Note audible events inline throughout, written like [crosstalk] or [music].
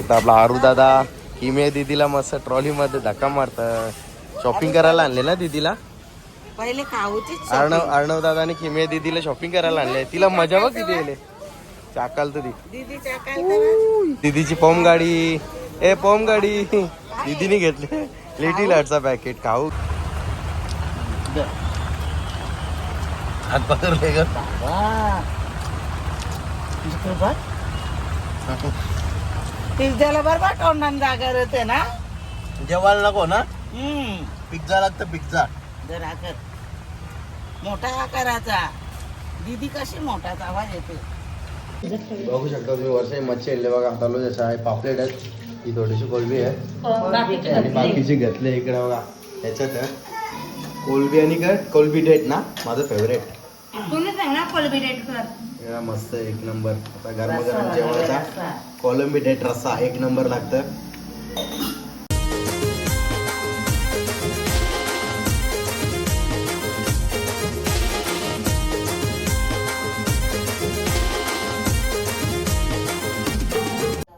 शकता आपला आरू दादा किमे दीदीला मस्त ट्रॉली मध्ये धक्का मारत. शॉपिंग करायला आणले ना दीदीला? पहिले अर्णव अर्णव दादाने किमे दीदीला शॉपिंग करायला आणले तिला मजा बघ किती येले चाकाल तर दीदीची पॉम गाडी. ए पॉम गाडी. दीदीने घेतले. लिटिल हार्टचा पॅकेट खाऊ हात पकडले ग. पिझ्झाला बरोबर तोंडाने जागा होते ना? जेवायला नको ना? हम्म. पिझ्झा लागतं पिझ्झा जर आकार. मोठा आकाराचा दीदी कशी मोठाचा आवाज येते बघू शकता तुम्ही वर्षाची मच्छी आणले बघा चालू जसं आहे पापलेट आहेत. ही थोडीशी कोलबी आहे. आणि बाकीची घेतले इकडे बघा. त्याच्यात आहे. कोलबी आणि काय? कोलबी डेट ना? माझं फेवरेट तुम्ही सांगा कोलबिडेट कर मस्त एक नंबर. आता गरम गरम जेवणाचा कोलंबी डेट रस्सा एक नंबर लागतं.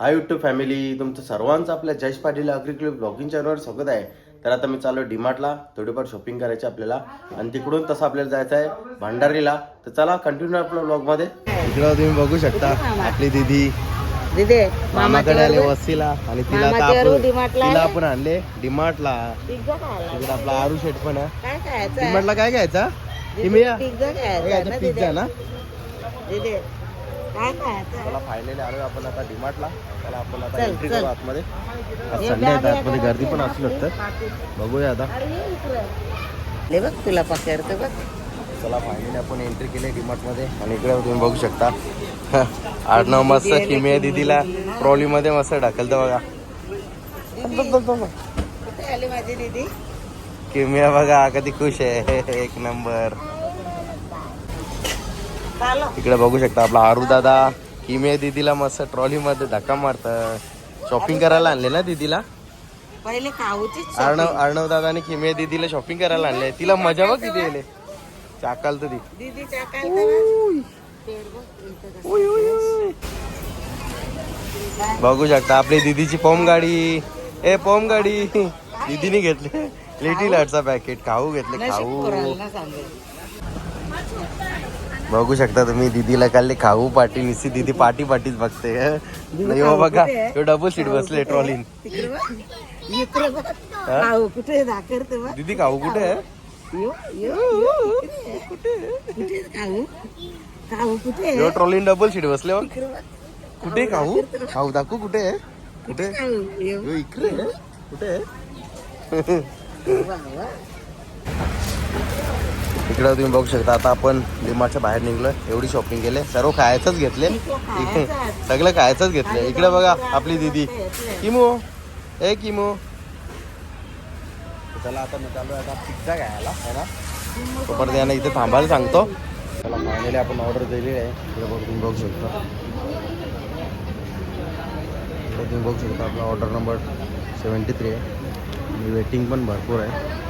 हाय युट्यूब फॅमिली तुमचं सर्वांचं आपल्या जयश पाटील अग्रिक्लिप ब्लॉगिंग चॅनलवर स्वागत आहे. तर आता मी चाललो डीमार्टला थोडीफार शॉपिंग करायची आपल्याला. आणि तिकडून तसं आपल्याला जायचं आहे भंडारीला. तर चला कंटिन्यू आपल्या ब्लॉगमध्ये इकडं तुम्ही बघू शकता आपली दीदी. दीदी मामाकडे आले वस्तीला आणि तिला आता आपण तिला? आपण आणले डीमार्टला इकडे आपला आरू शेट पण आहे. काय खायचं? डीमार्टला काय घ्यायचा किमिया? पिझ्झा ना? दीदी. काय खायचं आलो आपण आता डीमार्टला त्याला आपण आता चल, एंट्री चल. करू आतमध्ये. आज संडे आहे तर आतमध्ये गर्दी पण असू शकतं. बघूया आता. ले बघ तुला पकडतो बघ. चला फायनली आपण एंट्री केली डीमार्टमध्ये. आणि इकडे तुम्ही बघू शकता. आडनाव मस्त किमिया दीदीला. ट्रॉली मध्ये मस्त ढकलतं बघा. कुठे आली माझी दीदी? किमिया बघा कधी खुश आहे. [laughs] एक नंबर. इकडे बघू शकता आपला आरू दादा किमिया दीदीला मस्त ट्रॉली मध्ये धक्का मारत शॉपिंग करायला आणले ना दीदीला? पहिले अर्णव अर्णव दादाने किमिया दीदीला शॉपिंग करायला आणले. तिला मजा बघ किती येले चाकाल तर बघ शकता आपली दीदीची पॉम गाडी. ए पॉम गाडी. दीदीने घेतले. लिटिल हार्टचा पॅकेट खाऊ घेतले खाऊ. बघू शकता तुम्ही दीदीला काढले खाऊ पाटी निसी दीदी पाटी पाटीच बघते? नाही हो बघा ह्यो डबल सीट बसले ट्रॉलीन कुठे दीदी खाऊ कुठे आहे? ट्रॉलीन डबल सीट बसले. कुठे खाऊ? खाऊ दाखवू कुठे आहे? कुठे? इकडे? कुठे. इकडे तुम्ही बघू शकता आता आपण डिमार्टच्या बाहेर निघलो एवढी शॉपिंग केले. सर्व खायचंच घेतले. सगळं खायचंच घेतले. इकडे बघा आपली दीदी. किमो. ए किमो. चला आता मी चालू आता पिझ्झा घ्यायला आहे ना? तोपर्यंत यांना इथे थांबायला सांगतो. चला फायनली आपण ऑर्डर दिलेली आहे. इकडे बघ तुम्ही बघू शकता. इकडे तुम्ही बघू शकता आपला ऑर्डर नंबर सेवन्टी थ्री आहे. आणि वेटिंग पण भरपूर आहे.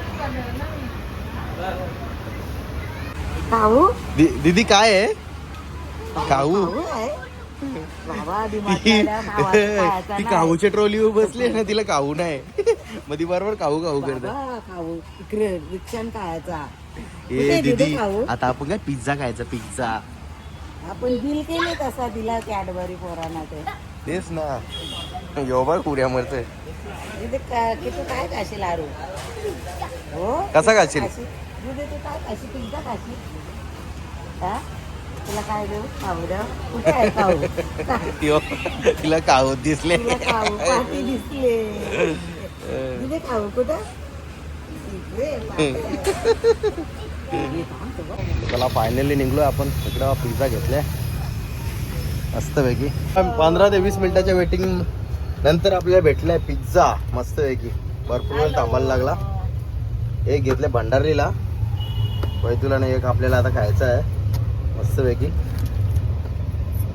दी- दीदी काय आहे? बाबा [laughs] ती. काहूच्या ट्रॉलीवर बसली ना तिला काहू नाही. [laughs] मग ती बरोबर काहू काहू करते. रिक्षान खायचा. ए दीदी आता आपण काय पिझ्झा खायचा पिझ्झा. आपण बिल केले तसा दिला कॅडबरी पोरांना ते. तेच ना. यो बघ कुऱ्या मरते तिथे का- की तू काय खाशील आरू? हो? कसा खाशील? काय पिझ्झा हा? तुला काय देऊ खाऊ द्या कुठे आहे खाऊ? यो, तिला काहू दिसले. तुला खाऊ. पाठी दिसले. तिथे खाऊ कुठं? इकडे बघ. चला फायनली निघलो आपण. इकडं पिझ्झा घेतलाय. मस्तपैकी. पंधरा ते वीस मिनिटाच्या वेटिंग नंतर आपल्याला भेटलाय पिझ्झा. मस्तपैकी. भरपूर वेळ थांबायला लागला. एक घेतले भंडारीला. वैतुला नाही एक आपल्याला आता खायचं आहे. मस्तपैकी.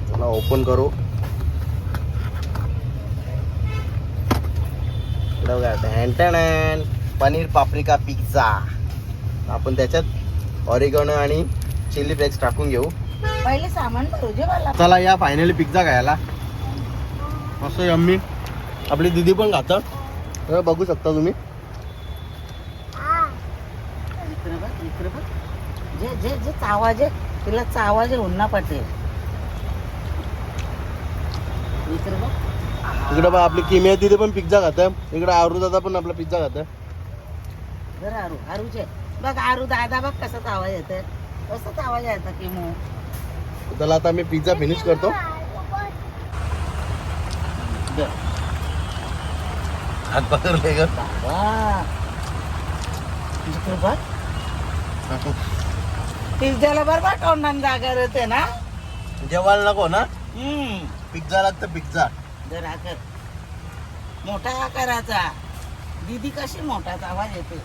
चला ओपन करू. ढॅन पनीर पाप्रिका पिझ्झा आपण त्याच्यात ऑरिगॅनो आणि चिली फ्लेक्स टाकून घेऊ. पहिले सामान चला या फायनली पिझ्झा खायला. मस्त यम्मी आपली दिदी पण खातं. बघू शकता तुम्ही. इकडे जे जे जे चावाजे तिला चावाजे उन्हा पाटेल. इकडे बघ. इकडे बघा आपली किमी आहे तिथे पण पिझ्झा खातं. इकडे आरू दादा पण आपला पिझ्झा खातं. जर आरू आरूचे बघ आरू दादा बघ कसा आवाज येतोय. कसाच आवाज यायचा की मग त्याला आता मी पिझ्झा फिनिश करतो. हात पकडले ग वा इकडे बघ. पिझ्झाला बरोबर तोंडाने जागा होते ना. जेवायला नको ना? हम्म. पिझ्झा लागतं पिझ्झा. जर आकार मोठा आकाराचा. दीदी कशी मोठाचा आवाज येते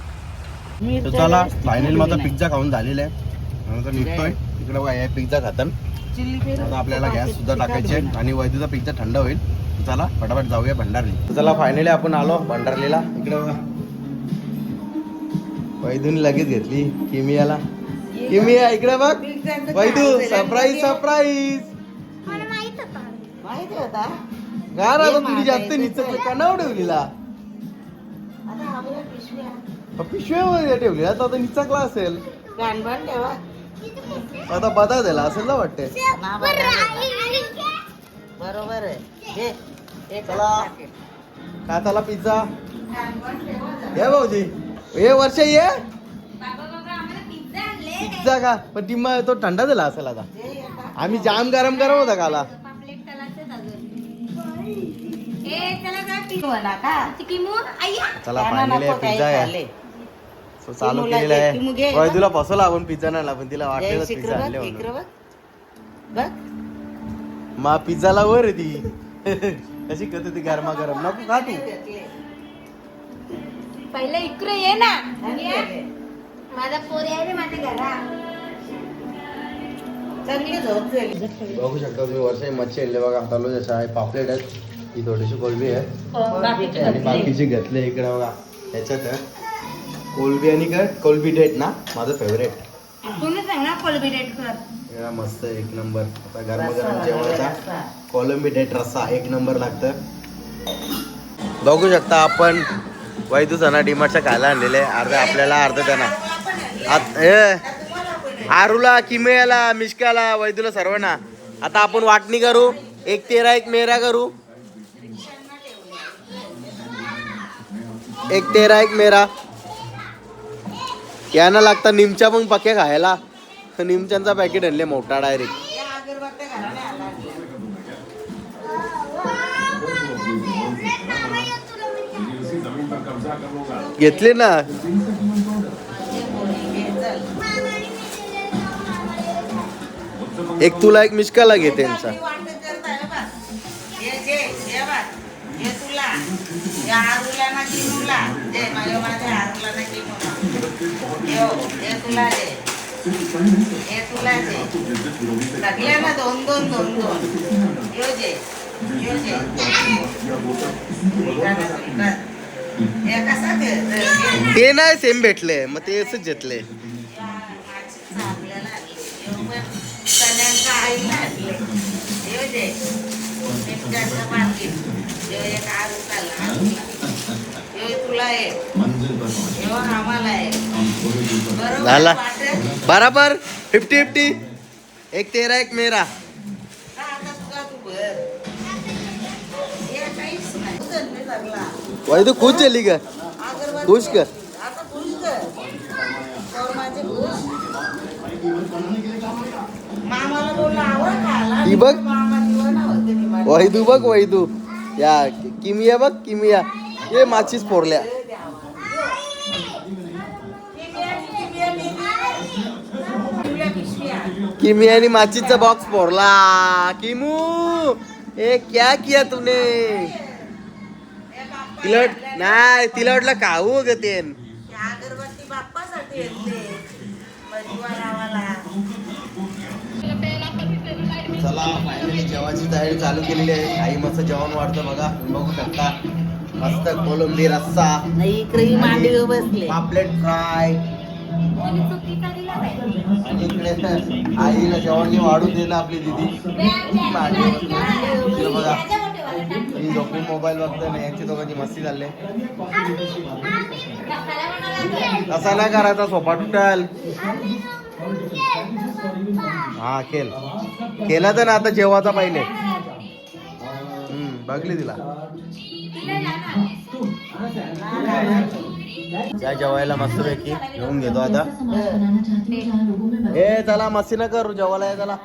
तर चला फायनल माझा पिझ्झा खाऊन झालेला आहे. आता निघतोय. इकडे बघा या पिझ्झा खातात चिल्ली आता आपल्याला गॅस सुद्धा टाकायचे आहे आणि वैद्यूचा पिझ्झा थंड होईल. तर चला फटाफट जाऊया भंडारली चला फायनली आपण आलो भंडारलीला. इकडे बघा. वैदूने लगेच घेतली. किमियाला. किमिया इकडे बघ. वैदू सरप्राईज सरप्राईज माहिती होता. का रे आता. तुझी जास्त निचक कणाव ठेवलीला. पिशव्यामध्ये ठेवली आता आता निचकला असेल आता बदा दिला असेल ना वाटते. बरोबर आहे. हे चला. टाकेल. का त्याला पिझ्झा? ये भाऊजी. हे वर्ष ये. पिझ्झा का? पण ती मग तो थंडा दिला असेल आता. आम्ही जाम गरम गरम होता काला. का? चला फायनली काही पिझ्झा आहे. So, चालू केलेला आहे. होय, तुला फसवला आपण पिझ्झा नाही पण तिला वाटलेलं पिझ्झा आणले म्हणून. मा पिझ्झाला वर ती. [laughs] कशी करते ती गरमा गरम नको खा तू [laughs] [laughs] पहिले इकडे ये ना. माझा पोरी आहे रे माझ्या घरा चांगली झोप झाली. बघू शकता तुम्ही वर्षाची मच्छी आणले बघा हातालो जसं आहे पापलेट आहेत. ही थोडीशी कोलबी आहे. आणि बाकीची घेतले इकडे बघा. ह्याच्यात आहे. कोलबी आणि काय? कोलबी डेट ना? माझं फेवरेट तुम्ही सांग ना कर मस्त आहे, एक नंबर. आता गरम गरम जेवणाचा. कोलंबी डेट रस्सा एक नंबर लागतं. बघू शकता आपण वैदू सणा डिमार्टच्या खायला आणलेले अर्ध अर्धा आपल्याला अर्ध त्यांना. आत- हे आरूला किमेला मिश्काला वैदूला सर्वांना. आता आपण वाटणी करू. एक तेरा एक मेरा करू. एक तेरा एक मेरा. यांना लागता निमच्या पण पक्या खायला. निमच्यांचा पॅकेट आणले मोठा डायरेक्ट या अगरबत्त्या घराने आला घेतले ना. एक तुला एक मिश्काला घे त्यांचा. दोन दोन दोन दोन ते हे- ते नाही सेम भेटले. मग ते असंच घेतले. झाला. बराबर. फिफ्टी फिफ्टी एक तेरा एक मेरा. वही तू खुश झाली का खुश कर। ती बघ. तू बघ वही तू. या किमिया बघ किमिया. ये माचीच फोरल्या. किमिया आणि माचीचा बॉक्स फोरला. किमू ए क्या किया तूने? तिला वाट- नाही तिला वाटलं खाऊ ग ते अगरबत्ती बाप्पासाठी येते. मजवा लावाला चला फायनली जेवणाची तयारी चालू केलेली आहे. आई मस्त जेवण वाढतं बघा. बघू शकता मस्त कोलंबी रस्सा. नाही इकडे ही मांडवी बसले. पापलेट फ्राय. आणि इकडे आईला जेवण वाढून दे ना आपली दिदी. [laughs] इकडे बघा. मी झोपून मोबाईल बघतोय ना यांची दोघांची मस्ती चालले. तसा नाही करायचा सोफा तुटल हा खेळ. केला तर ना आता जेवाचा पहिले. हम्म बघली तिला. त्या जेवायला मस्त पैकी घेऊन घेतो आता. ए चला मस्ती न करू जेवायला या चला.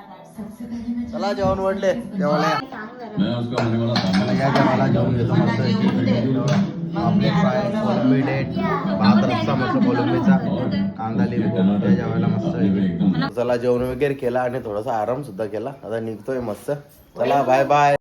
चला जेवण वडले जेवायला या जेवायला घेतो मस्त. फ्राय भात रस्ता मस्त कोलंबीचा कांदा लिंबू त्या जेवायला मस्त. चला जेवण वगैरे केला आणि थोडासा आराम सुद्धा केला. आता निघतोय मस्त. चला बाय बाय